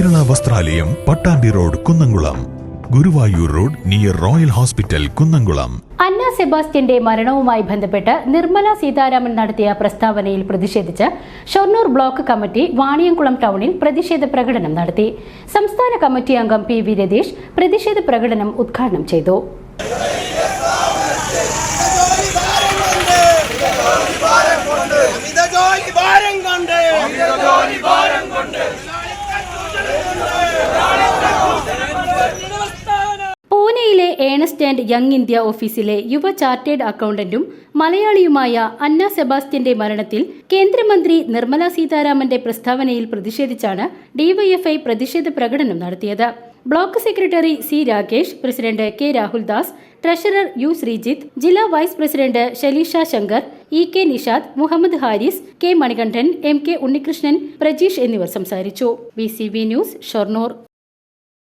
വസ്ത്രാലയം Pattambi road Kunnamkulam. Guruvayur road near royal hospital Kunnamkulam. Anna സെബാസ്റ്റ്യന്റെ മരണവുമായി ബന്ധപ്പെട്ട് നിർമ്മല സീതാരാമൻ നടത്തിയ പ്രസ്താവനയിൽ പ്രതിഷേധിച്ച് ഷൊർണൂർ ബ്ലോക്ക് കമ്മിറ്റി വാണിയംകുളം ടൗണിൽ പ്രതിഷേധ പ്രകടനം നടത്തി. സംസ്ഥാന കമ്മിറ്റി അംഗം പി വി രതീഷ് പ്രതിഷേധ പ്രകടനം ഉദ്ഘാടനം ചെയ്തു. ഏണസ്റ്റ് ആൻഡ് യങ് ഇന്ത്യ ഓഫീസിലെ യുവ ചാർട്ടേഡ് അക്കൗണ്ടന്റും മലയാളിയുമായ അന്ന സെബാസ്റ്റ്യന്റെ മരണത്തിൽ കേന്ദ്രമന്ത്രി നിർമ്മല സീതാരാമന്റെ പ്രസ്താവനയിൽ പ്രതിഷേധിച്ചാണ് ഡിവൈഎഫ്ഐ പ്രതിഷേധ പ്രകടനം നടത്തിയത്. Block secretary C Rakesh president K Rahuldas treasurer U Sreejith ജില്ലാ vice president Shaleesha Shankar E K Nishad Muhammad Haris K Manikandan M K Unnikrishnan Prajeesh എന്നിവർ സംസാരിച്ചു. B news Shoranur.